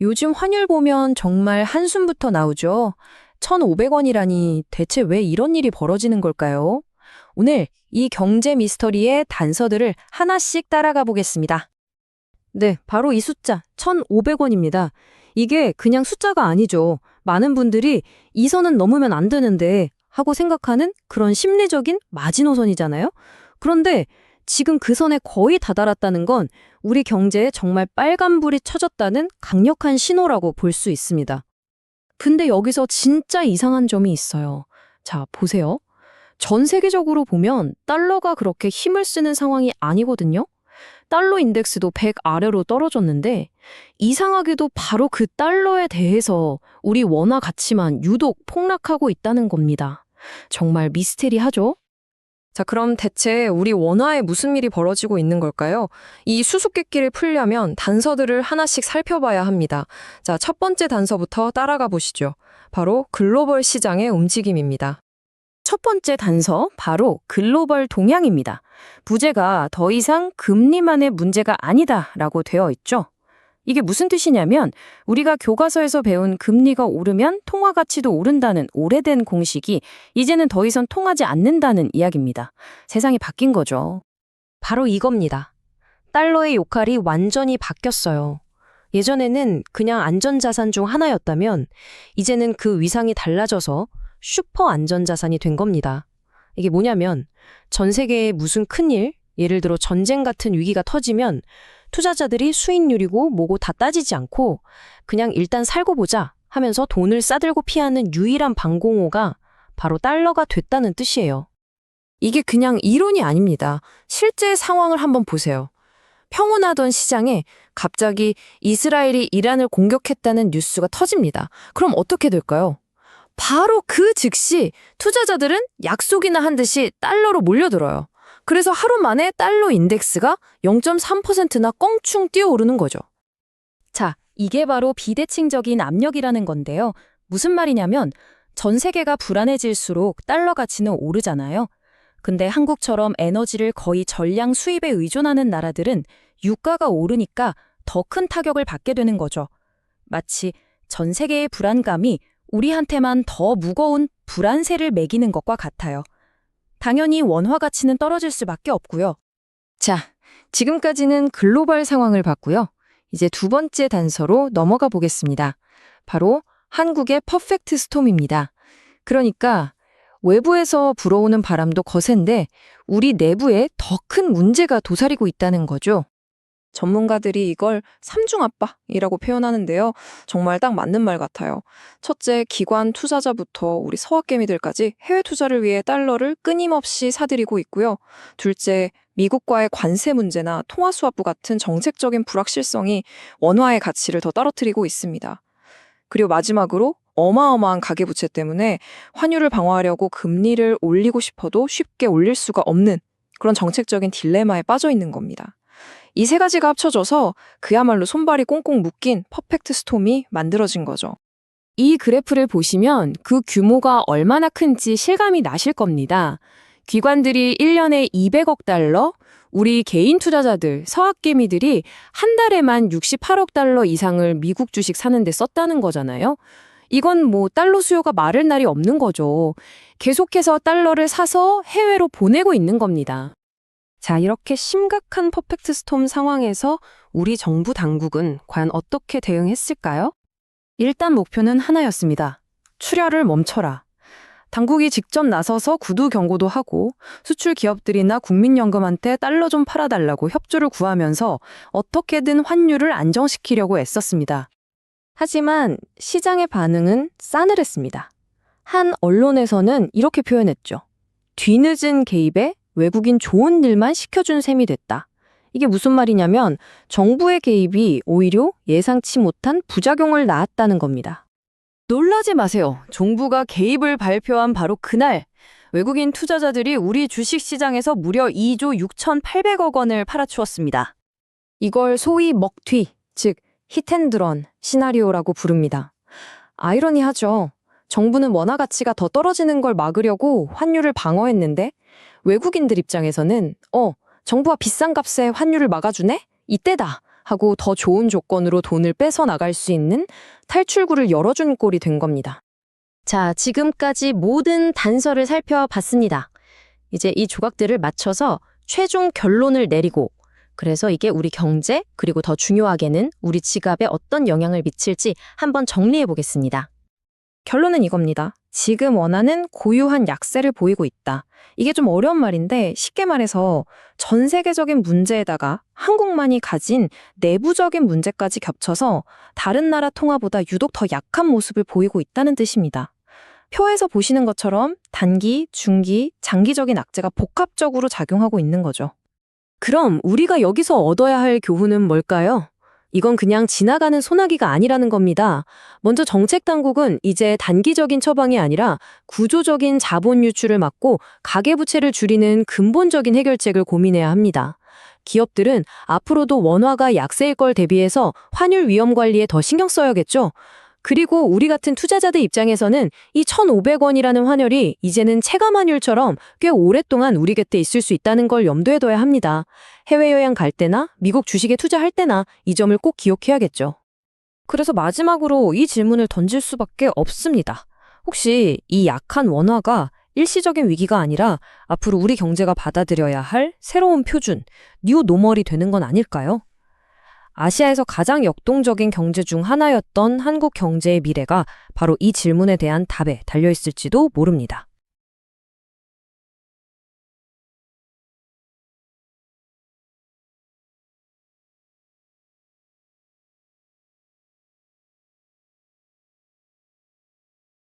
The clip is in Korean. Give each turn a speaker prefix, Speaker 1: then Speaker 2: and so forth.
Speaker 1: 요즘 환율 보면 정말 한숨부터 나오죠. 1,500원이라니 대체 왜 이런 일이 벌어지는 걸까요? 오늘 이 경제 미스터리의 단서들을 하나씩 따라가 보겠습니다. 네, 바로 이 숫자 1,500원입니다. 이게 그냥 숫자가 아니죠. 많은 분들이 이 선은 넘으면 안 되는데 하고 생각하는 그런 심리적인 마지노선이잖아요. 그런데 지금 그 선에 거의 다다랐다는 건 우리 경제에 정말 빨간불이 쳐졌다는 강력한 신호라고 볼 수 있습니다. 근데 여기서 진짜 이상한 점이 있어요. 자, 보세요. 전 세계적으로 보면 달러가 그렇게 힘을 쓰는 상황이 아니거든요. 달러 인덱스도 100 아래로 떨어졌는데 이상하게도 바로 그 달러에 대해서 우리 원화 가치만 유독 폭락하고 있다는 겁니다. 정말 미스테리하죠? 자, 그럼 대체 우리 원화에 무슨 일이 벌어지고 있는 걸까요? 이 수수께끼를 풀려면 단서들을 하나씩 살펴봐야 합니다. 자, 첫 번째 단서부터 따라가 보시죠. 바로 글로벌 시장의 움직임입니다. 첫 번째 단서, 바로 글로벌 동향입니다. 부재가 더 이상 금리만의 문제가 아니다라고 되어 있죠. 이게 무슨 뜻이냐면 우리가 교과서에서 배운 금리가 오르면 통화 가치도 오른다는 오래된 공식이 이제는 더 이상 통하지 않는다는 이야기입니다. 세상이 바뀐 거죠. 바로 이겁니다. 달러의 역할이 완전히 바뀌었어요. 예전에는 그냥 안전자산 중 하나였다면 이제는 그 위상이 달라져서 슈퍼 안전자산이 된 겁니다. 이게 뭐냐면 전 세계에 무슨 큰일, 예를 들어 전쟁 같은 위기가 터지면 투자자들이 수익률이고 뭐고 다 따지지 않고 그냥 일단 살고 보자 하면서 돈을 싸들고 피하는 유일한 방공호가 바로 달러가 됐다는 뜻이에요. 이게 그냥 이론이 아닙니다. 실제 상황을 한번 보세요. 평온하던 시장에 갑자기 이스라엘이 이란을 공격했다는 뉴스가 터집니다. 그럼 어떻게 될까요? 바로 그 즉시 투자자들은 약속이나 한 듯이 달러로 몰려들어요. 그래서 하루 만에 달러 인덱스가 0.3%나 껑충 뛰어오르는 거죠. 자, 이게 바로 비대칭적인 압력이라는 건데요. 무슨 말이냐면 전 세계가 불안해질수록 달러 가치는 오르잖아요. 근데 한국처럼 에너지를 거의 전량 수입에 의존하는 나라들은 유가가 오르니까 더 큰 타격을 받게 되는 거죠. 마치 전 세계의 불안감이 우리한테만 더 무거운 불안세를 매기는 것과 같아요. 당연히 원화 가치는 떨어질 수밖에 없고요. 자, 지금까지는 글로벌 상황을 봤고요. 이제 두 번째 단서로 넘어가 보겠습니다. 바로 한국의 퍼펙트 스톰입니다. 그러니까 외부에서 불어오는 바람도 거센데 우리 내부에 더 큰 문제가 도사리고 있다는 거죠. 전문가들이 이걸 삼중압박이라고 표현하는데요. 정말 딱 맞는 말 같아요. 첫째, 기관 투자자부터 우리 서학개미들까지 해외 투자를 위해 달러를 끊임없이 사들이고 있고요. 둘째, 미국과의 관세 문제나 통화 수합부 같은 정책적인 불확실성이 원화의 가치를 더 떨어뜨리고 있습니다. 그리고 마지막으로 어마어마한 가계부채 때문에 환율을 방어하려고 금리를 올리고 싶어도 쉽게 올릴 수가 없는 그런 정책적인 딜레마에 빠져 있는 겁니다. 이 세 가지가 합쳐져서 그야말로 손발이 꽁꽁 묶인 퍼펙트 스톰이 만들어진 거죠. 이 그래프를 보시면 그 규모가 얼마나 큰지 실감이 나실 겁니다. 기관들이 1년에 200억 달러, 우리 개인 투자자들, 서학개미들이 한 달에만 68억 달러 이상을 미국 주식 사는데 썼다는 거잖아요. 이건 뭐 달러 수요가 마를 날이 없는 거죠. 계속해서 달러를 사서 해외로 보내고 있는 겁니다. 자, 이렇게 심각한 퍼펙트 스톰 상황에서 우리 정부 당국은 과연 어떻게 대응했을까요? 일단 목표는 하나였습니다. 출혈을 멈춰라. 당국이 직접 나서서 구두 경고도 하고 수출 기업들이나 국민연금한테 달러 좀 팔아달라고 협조를 구하면서 어떻게든 환율을 안정시키려고 애썼습니다. 하지만 시장의 반응은 싸늘했습니다. 한 언론에서는 이렇게 표현했죠. 뒤늦은 개입에 외국인 좋은 일만 시켜준 셈이 됐다. 이게 무슨 말이냐면 정부의 개입이 오히려 예상치 못한 부작용을 낳았다는 겁니다. 놀라지 마세요. 정부가 개입을 발표한 바로 그날 외국인 투자자들이 우리 주식시장에서 무려 2조 6,800억 원을 팔아치웠습니다. 이걸 소위 먹튀, 즉 히텐드런 시나리오라고 부릅니다. 아이러니하죠. 정부는 원화 가치가 더 떨어지는 걸 막으려고 환율을 방어했는데 외국인들 입장에서는 어, 정부가 비싼 값에 환율을 막아주네? 이때다 하고 더 좋은 조건으로 돈을 뺏어 나갈 수 있는 탈출구를 열어준 꼴이 된 겁니다.
Speaker 2: 자, 지금까지 모든 단서를 살펴봤습니다. 이제 이 조각들을 맞춰서 최종 결론을 내리고 그래서 이게 우리 경제 그리고 더 중요하게는 우리 지갑에 어떤 영향을 미칠지 한번 정리해 보겠습니다.
Speaker 1: 결론은 이겁니다. 지금 원하는 고유한 약세를 보이고 있다. 이게 좀 어려운 말인데 쉽게 말해서 전 세계적인 문제에다가 한국만이 가진 내부적인 문제까지 겹쳐서 다른 나라 통화보다 유독 더 약한 모습을 보이고 있다는 뜻입니다. 표에서 보시는 것처럼 단기, 중기, 장기적인 악재가 복합적으로 작용하고 있는 거죠.
Speaker 2: 그럼 우리가 여기서 얻어야 할 교훈은 뭘까요? 이건 그냥 지나가는 소나기가 아니라는 겁니다. 먼저 정책 당국은 이제 단기적인 처방이 아니라 구조적인 자본 유출을 막고 가계부채를 줄이는 근본적인 해결책을 고민해야 합니다. 기업들은 앞으로도 원화가 약세일 걸 대비해서 환율 위험 관리에 더 신경 써야겠죠. 그리고 우리 같은 투자자들 입장에서는 이 1,500원이라는 환율이 이제는 체감 환율처럼 꽤 오랫동안 우리 곁에 있을 수 있다는 걸 염두에 둬야 합니다. 해외여행 갈 때나 미국 주식에 투자할 때나 이 점을 꼭 기억해야겠죠.
Speaker 1: 그래서 마지막으로 이 질문을 던질 수밖에 없습니다. 혹시 이 약한 원화가 일시적인 위기가 아니라 앞으로 우리 경제가 받아들여야 할 새로운 표준, 뉴 노멀이 되는 건 아닐까요? 아시아에서 가장 역동적인 경제 중 하나였던 한국 경제의 미래가 바로 이 질문에 대한 답에 달려 있을지도 모릅니다.